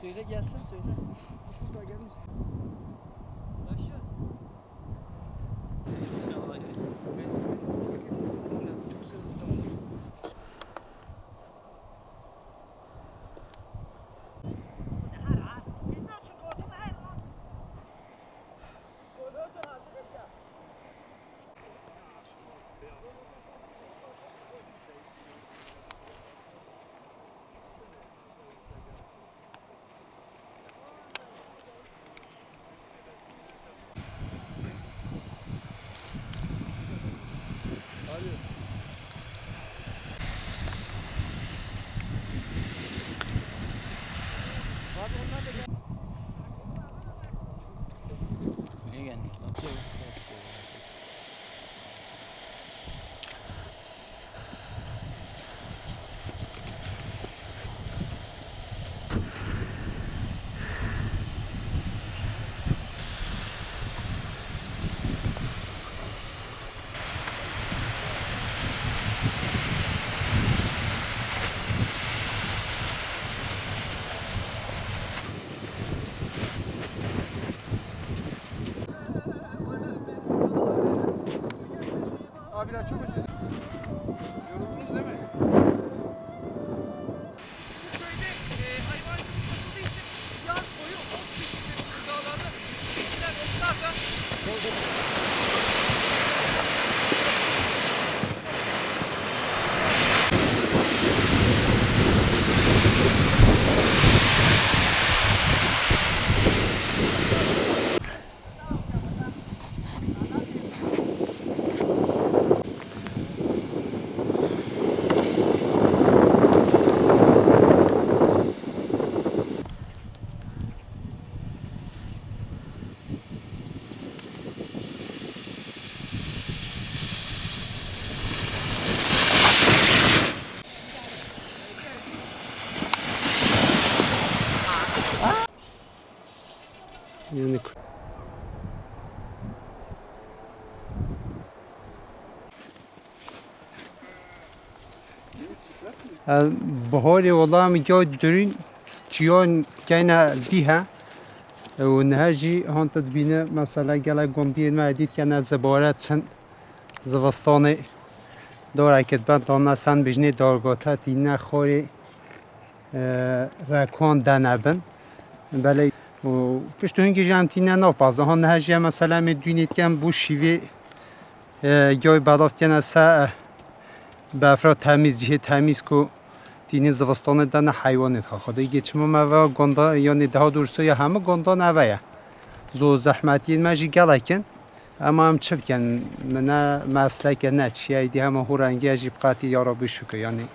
Söyle gelsin söyle. Burada gelin. Legal, no Abiler çok Yani بهاری والله هم جا درین چیان کنه دیه و نهجی هان تدبینه مثلا گله گمدی ما دید کنه زبارت چند زوستانه داره که بند تا سن بجنه دارگاته دینه خوری رکان دنبن بله و پشت هنگی جمع تینه ناپازه هان نهجی مثلا می دونید کن بو شیوه جای بدافت کنه سه به افراد تمیز جه تمیز کو دینی زوستان دن حیوانت ها خدا گچما ما گندا یا ده دورسو یا همه گندا نویا زو زحمتی ماجی گلکن اما هم چه بکن نه مسلک نه چی ایدی همه هورنگی عجیب قاطی یارا بشوکه یعنی